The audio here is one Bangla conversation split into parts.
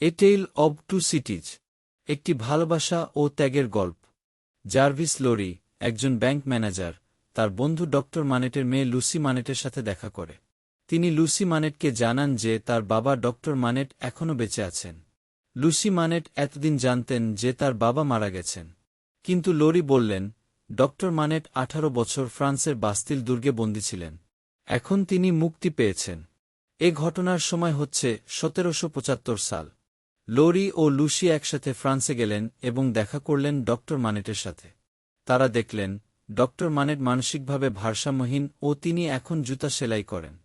A tale of two cities একটি ভালোবাসা ও ত্যাগের গল্প। জার্ভিস লোরি, একজন ব্যাংক ম্যানেজার, তার বন্ধু ডক্টর মানেটের মেয়ে লুসি মানেটের সাথে দেখা করে। তিনি লুসি মানেটকে জানান যে তার বাবা ডক্টর মানেট এখনও বেঁচে আছেন। লুসি মানেট এতদিন জানতেন যে তার বাবা মারা গেছেন। কিন্তু লোরি বললেন, ডক্টর মানেট আঠারো বছর ফ্রান্সের বাস্তিল দুর্গে বন্দী ছিলেন। এখন তিনি মুক্তি পেয়েছেন। এ ঘটনার সময় হচ্ছে সতেরোশো পঁচাত্তর সাল। লোরি ও লুসি একসাথে ফ্রান্সে গেলেন এবং দেখা করলেন ডক্টর মানেটের সাথে। তারা দেখলেন, ডক্টর মানেট মানসিকভাবে ভারসাম্যহীন ও তিনি এখন জুতা সেলাই করেন।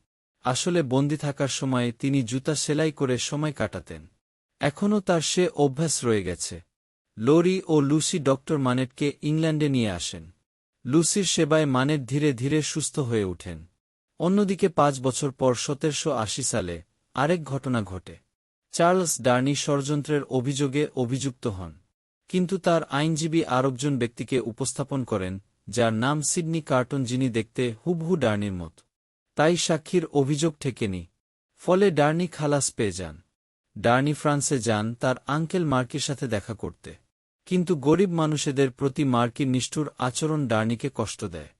আসলে বন্দি থাকার সময়ে তিনি জুতা সেলাই করে সময় কাটাতেন। এখনও তার সে অভ্যাস রয়ে গেছে। লোরি ও লুসি ডক্টর মানেটকে ইংল্যান্ডে নিয়ে আসেন। লুসির সেবায় মানেট ধীরে ধীরে সুস্থ হয়ে ওঠেন। অন্যদিকে পাঁচ বছর পর সতেরশো আশি সালে আরেক ঘটনা ঘটে। চার্লস ডার্নি ষড়যন্ত্রের অভিযোগে অভিযুক্ত হন, কিন্তু তার আইনজীবী আরেকজন ব্যক্তিকে উপস্থাপন করেন, যার নাম সিডনি কার্টন যিনি দেখতে হুবহু ডার্নির মত। তাই সাক্ষীর অভিযোগ ঠেকেনি। ফলে ডার্নি খালাস পেয়ে যান। ডার্নি ফ্রান্সে যান তার আঙ্কেল মার্কির সাথে দেখা করতে। কিন্তু গরিব মানুষেদের প্রতি মার্কির নিষ্ঠুর আচরণ ডার্নিকে কষ্ট দেয়।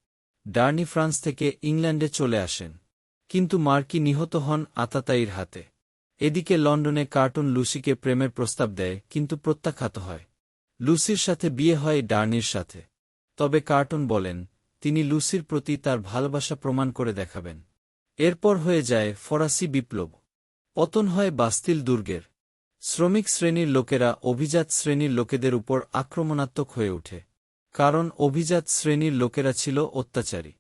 ডার্নি ফ্রান্স থেকে ইংল্যান্ডে চলে আসেন। কিন্তু মার্কি নিহত হন আতাতাইর হাতে। এদিকে লন্ডনে কার্টুন লুসিকে প্রেমের প্রস্তাব দেয়, কিন্তু প্রত্যাখ্যাত হয়। লুসির সাথে বিয়ে হয় ডার্নির সাথে। তবে কার্টুন বলেন, তিনি লুসির প্রতি তার ভালোবাসা প্রমাণ করে দেখাবেন। এরপর হয়ে যায় ফরাসি বিপ্লব। পতন হয় বাস্তিল দুর্গের। শ্রমিক শ্রেণির লোকেরা অভিজাত শ্রেণির লোকেদের উপর আক্রমণাত্মক হয়ে ওঠে। কারণ অভিজাত শ্রেণির লোকেরা ছিল অত্যাচারী।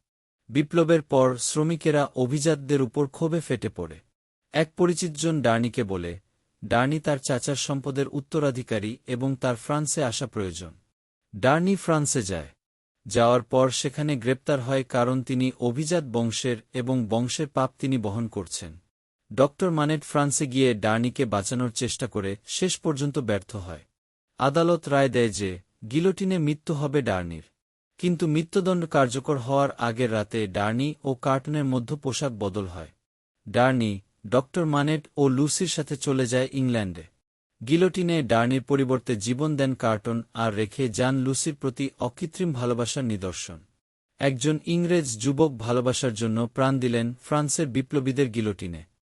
বিপ্লবের পর শ্রমিকেরা অভিজাতদের উপর ক্ষোভে ফেটে পড়ে। এক পরিচিতজন ডার্নিকে বলে ডার্নি তার চাচার সম্পদের উত্তরাধিকারী এবং তার ফ্রান্সে আসা প্রয়োজন। ডার্নি ফ্রান্সে যায়। যাওয়ার পর সেখানে গ্রেপ্তার হয় কারণ তিনি অভিজাত বংশের এবং বংশের পাপ তিনি বহন করছেন। ডক্টর মানেট ফ্রান্সে গিয়ে ডার্নিকে বাঁচানোর চেষ্টা করে শেষ পর্যন্ত ব্যর্থ হয়। আদালত রায় দেয় যে, গিলোটিনে মৃত্যু হবে ডার্নির কিন্তু মৃত্যুদণ্ড কার্যকর হওয়ার আগের রাতে ডার্নি ও কার্টুনের মধ্য পোশাক বদল হয়। ডার্নি ডক্টর মানেট ও লুসির সাথে চলে যায় ইংল্যান্ডে। গিলোটিনে ডার্নির পরিবর্তে জীবন দেন কার্টন আর রেখে যান লুসির প্রতি অকৃত্রিম ভালোবাসার নিদর্শন। একজন ইংরেজ যুবক ভালোবাসার জন্য প্রাণ দিলেন ফ্রান্সের বিপ্লবীদের গিলোটিনে।